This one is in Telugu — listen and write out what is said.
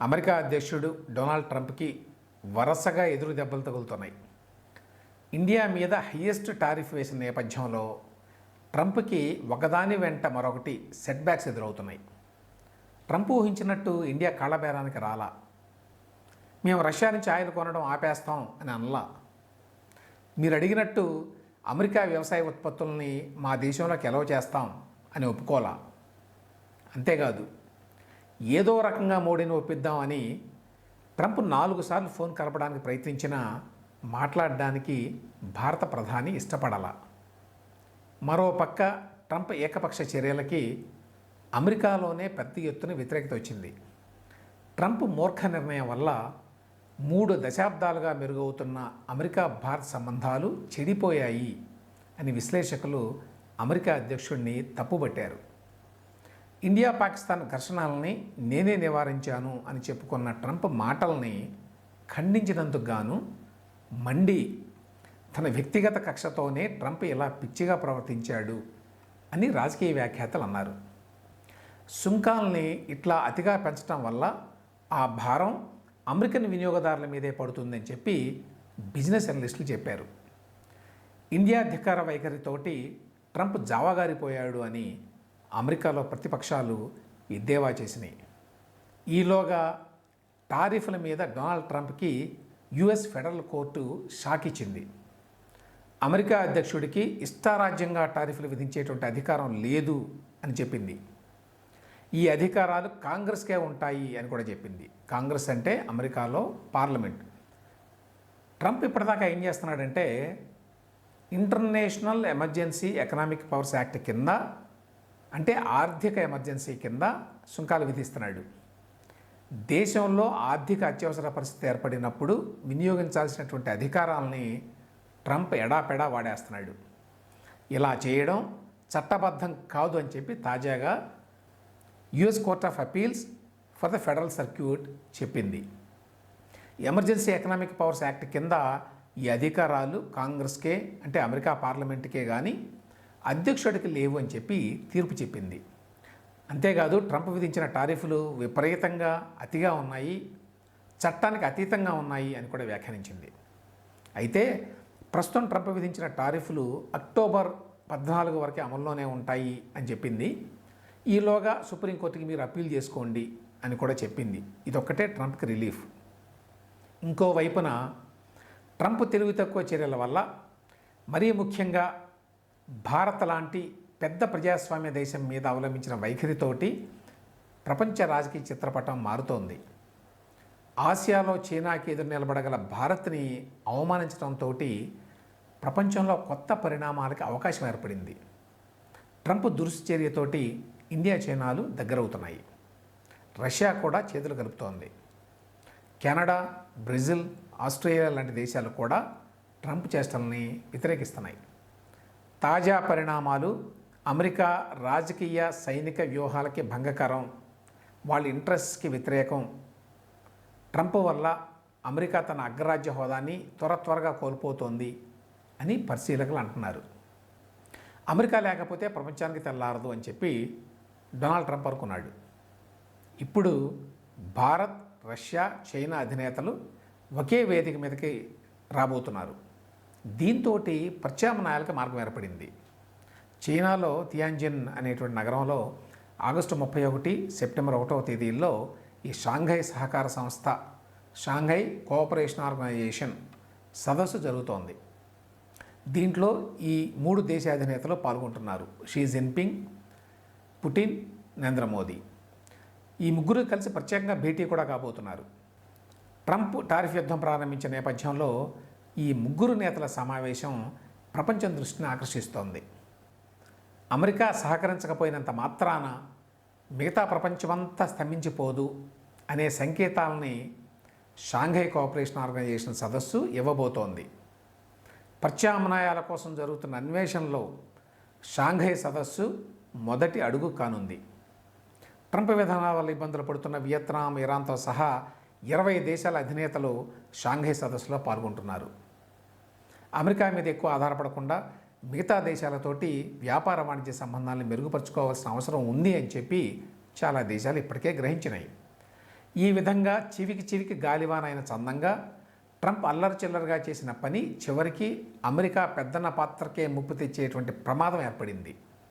అమెరికా అధ్యక్షుడు డొనాల్డ్ ట్రంప్కి వరుసగా ఎదురు దెబ్బలు తగులుతున్నాయి. ఇండియా మీద హయ్యెస్ట్ టారిఫ్ వేసిన నేపథ్యంలో ట్రంప్కి ఒకదాని వెంట మరొకటి సెట్ బ్యాక్స్ ఎదురవుతున్నాయి. ట్రంప్ ఊహించినట్టు ఇండియా కాళ్ళబేరానికి రాలా. మేము రష్యా నుంచి ఆయిల్ కొనడం ఆపేస్తాం అని అనలా. మీరు అడిగినట్టు అమెరికా వ్యవసాయ ఉత్పత్తుల్ని మా దేశంలోకి ఎలవ చేస్తాం అని ఒప్పుకోలా. అంతేకాదు ఏదో రకంగా మోడీని ఒప్పిద్దామని ట్రంప్ నాలుగు సార్లు ఫోన్ కలపడానికి ప్రయత్నించినా మాట్లాడడానికి భారత ప్రధాని ఇష్టపడాల. మరోపక్క ట్రంప్ ఏకపక్ష చర్యలకి అమెరికాలోనే పెద్ద ఎత్తున వ్యతిరేకత వచ్చింది. ట్రంప్ మూర్ఖ నిర్ణయం వల్ల మూడు దశాబ్దాలుగా మెరుగవుతున్న అమెరికా భారత్ సంబంధాలు చెడిపోయాయి అని విశ్లేషకులు అమెరికా అధ్యక్షుడిని తప్పుబట్టారు. ఇండియా పాకిస్తాన్ ఘర్షణలని నేనే నివారించాను అని చెప్పుకున్న ట్రంప్ మాటల్ని ఖండించినందుకు గాను మండి తన వ్యక్తిగత కక్షతోనే ట్రంప్ ఇలా పిచ్చిగా ప్రవర్తించాడు అని రాజకీయ వ్యాఖ్యాతలు అన్నారు. సుంకాల్ని ఇట్లా అతిగా పెంచడం వల్ల ఆ భారం అమెరికన్ వినియోగదారుల మీదే పడుతుందని చెప్పి బిజినెస్ అనలిస్టులు చెప్పారు. ఇండియా ధిక్కార వైఖరితోటి ట్రంప్ జావగారిపోయాడు అని అమెరికాలో ప్రతిపక్షాలు ఎద్దేవా చేసినాయి. ఈలోగా టారిఫ్ల మీద డొనాల్డ్ ట్రంప్కి యుఎస్ ఫెడరల్ కోర్టు షాక్ ఇచ్చింది. అమెరికా అధ్యక్షుడికి ఇష్టారాజ్యంగా టారిఫ్లు విధించేటువంటి అధికారం లేదు అని చెప్పింది. ఈ అధికారాలు కాంగ్రెస్కే ఉంటాయి అని కూడా చెప్పింది. కాంగ్రెస్ అంటే అమెరికాలో పార్లమెంట్. ట్రంప్ ఇప్పటిదాకా ఏం చేస్తున్నాడంటే international emergency economic powers act కింద అంటే ఆర్థిక ఎమర్జెన్సీ కింద సుంకాలు విధిస్తున్నాడు. దేశంలో ఆర్థిక అత్యవసర పరిస్థితి ఏర్పడినప్పుడు వినియోగించాల్సినటువంటి అధికారాలని ట్రంప్ ఎడాపెడా వాడేస్తున్నాడు. ఇలా చేయడం చట్టబద్ధం కాదు అని చెప్పి తాజాగా US court of appeals for the federal circuit చెప్పింది. ఎమర్జెన్సీ ఎకనామిక్ పవర్స్ యాక్ట్ కింద ఈ అధికారాలు కాంగ్రెస్కే అంటే అమెరికా పార్లమెంట్కే కానీ అధ్యక్షుడికి లేవు అని చెప్పి తీర్పు చెప్పింది. అంతేకాదు ట్రంప్ విధించిన టారిఫ్లు విపరీతంగా అతిగా ఉన్నాయి చట్టానికి అతీతంగా ఉన్నాయి అని కూడా వ్యాఖ్యానించింది. అయితే ప్రస్తుతం ట్రంప్ విధించిన టారిఫ్లు అక్టోబర్ పద్నాలుగు వరకే అమల్లోనే ఉంటాయి అని చెప్పింది. ఈలోగా సుప్రీంకోర్టుకి మీరు అప్పీల్ చేసుకోండి అని కూడా చెప్పింది. ఇదొక్కటే ట్రంప్కి రిలీఫ్. ఇంకోవైపున ట్రంప్ తెలివి తక్కువ చర్యల వల్ల మరీ ముఖ్యంగా భారత్ లాంటి పెద్ద ప్రజాస్వామ్య దేశం మీద అవలంబించిన వైఖరితోటి ప్రపంచ రాజకీయ చిత్రపటం మారుతోంది. ఆసియాలో చైనాకి ఎదురు నిలబడగల భారత్ని అవమానించడంతో ప్రపంచంలో కొత్త పరిణామాలకి అవకాశం ఏర్పడింది. ట్రంప్ దుశ్చర్యతోటి ఇండియా చైనాలు దగ్గరవుతున్నాయి. రష్యా కూడా చేతులు కలుపుతోంది. కెనడా బ్రెజిల్ ఆస్ట్రేలియా లాంటి దేశాలు కూడా ట్రంప్ చేష్టల్ని వ్యతిరేకిస్తున్నాయి. తాజా పరిణామాలు అమెరికా రాజకీయ సైనిక వ్యూహాలకి భంగకరం వాళ్ళ ఇంట్రెస్ట్కి వ్యతిరేకం. ట్రంప్ వల్ల అమెరికా తన అగ్రరాజ్య హోదాని త్వర త్వరగా కోల్పోతోంది అని పరిశీలకులు అంటున్నారు. అమెరికా లేకపోతే ప్రపంచానికి తెల్లారదు అని చెప్పి డొనాల్డ్ ట్రంప్ అనుకున్నాడు. ఇప్పుడు భారత్ రష్యా చైనా అధినేతలు ఒకే వేదిక మీదకి రాబోతున్నారు. దీంతో ప్రత్యామ్నాయాలకు మార్గం ఏర్పడింది. చైనాలో తియాన్జిన్ అనేటువంటి నగరంలో ఆగస్టు ముప్పై ఒకటి సెప్టెంబర్ ఒకటవ తేదీల్లో ఈ షాంఘై సహకార సంస్థ షాంఘై కోఆపరేషన్ ఆర్గనైజేషన్ సదస్సు జరుగుతోంది. దీంట్లో ఈ మూడు దేశ అధినేతలు పాల్గొంటున్నారు. Xi Jinping Putin Narendra Modi. ఈ ముగ్గురు కలిసి ప్రత్యేకంగా భేటీ కూడా కాబోతున్నారు. ట్రంప్ టారిఫ్ యుద్ధం ప్రారంభించిన నేపథ్యంలో ఈ ముగ్గురు నేతల సమావేశం ప్రపంచం దృష్టిని ఆకర్షిస్తోంది. అమెరికా సహకరించకపోయినంత మాత్రాన మిగతా ప్రపంచమంతా స్తంభించిపోదు అనే సంకేతాలని షాంఘై కోఆపరేషన్ ఆర్గనైజేషన్ సదస్సు ఇవ్వబోతోంది. ప్రత్యామ్నాయాల కోసం జరుగుతున్న అన్వేషణలో షాంఘై సదస్సు మొదటి అడుగు కానుంది. ట్రంప్ విధానాల వల్ల ఇబ్బందులు పడుతున్న వియత్నాం ఇరాన్తో సహా ఇరవై దేశాల అధినేతలు షాంఘై సదస్సులో పాల్గొంటున్నారు. అమెరికా మీద ఎక్కువ ఆధారపడకుండా మిగతా దేశాలతోటి వ్యాపార వాణిజ్య సంబంధాలను మెరుగుపరుచుకోవాల్సిన అవసరం ఉంది అని చెప్పి చాలా దేశాలు ఇప్పటికే గ్రహించినాయి ఈ విధంగా చివికి చివికి గాలివాన అయిన చందంగా ట్రంప్ అల్లరి చిల్లరగా చేసిన పని చివరికి అమెరికా పెద్దన్న పాత్రకే ముప్పు తెచ్చేటువంటి ప్రమాదం ఏర్పడింది.